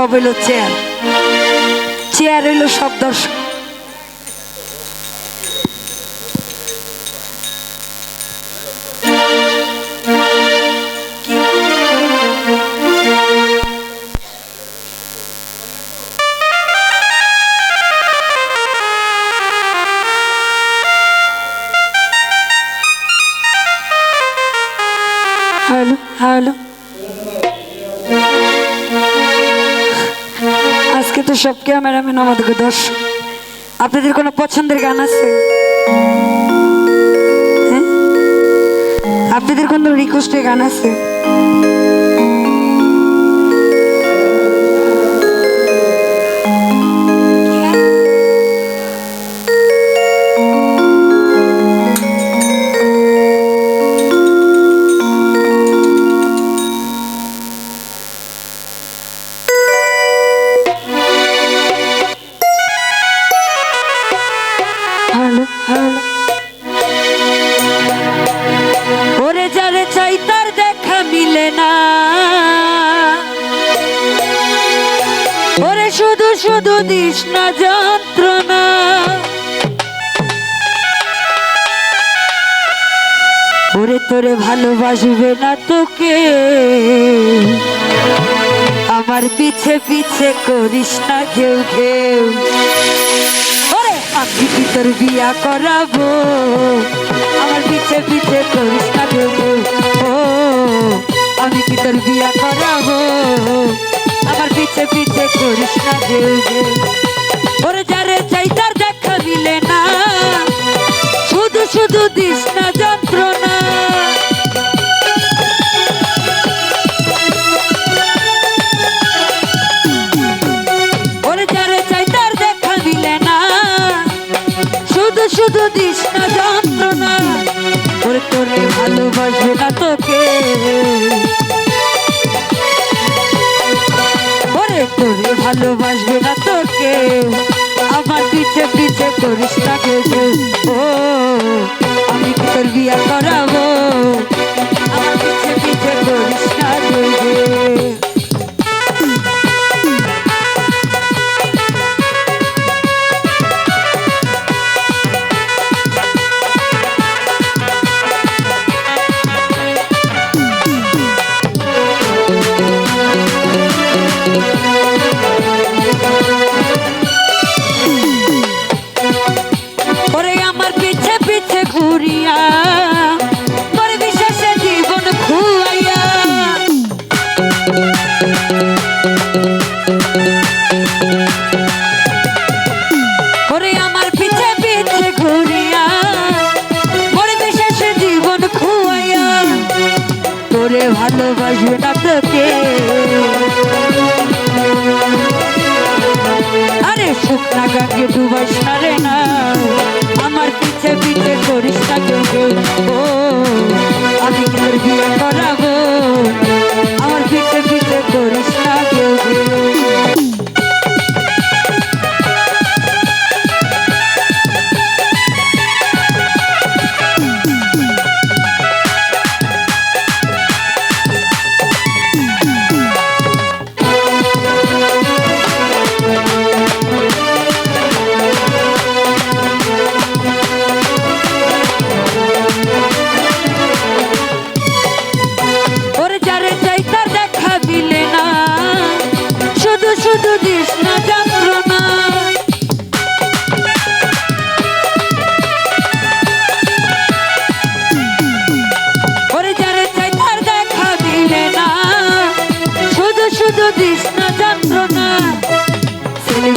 সব হইল chair chair হইল সব দর্শক। আজকে তো সব ক্যামেরাম্যান আমাদেরকে দর্শক আপনাদের কোনো পছন্দের গান আছে? হ্যাঁ? আপনাদের কোনো রিকোয়েস্টের গান আছে? ওরে যারে চাই তার দেখা মিলে না। ওরে শুধু শুধু দিস না যন্ত্রণা। ওরে তোরে ভালোবাসবে না তোকে। আমার পিছে পিছে করিস না কেউ ওরে আমি কি তোর বিয়া করাবো। আমার পিছে পিছে করিস দেবো। ও, আমি কি তোর বিয়া করাবো। আমার পিছে পিছে করিস না কেউ দিস না যন্ত্রণা ওরে তোরে ভালোবাসবে না তোকে ওরে তোরে ভালোবাসবে না তোকে আমার পিছে পিছে করিস না। ও, আমি তোর বিয়া করাবো আমার তোরে ভালোবাসবে না তোকে। আরে শুকনা গাকে দুবার সারে না।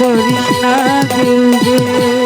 করিস না ভেবে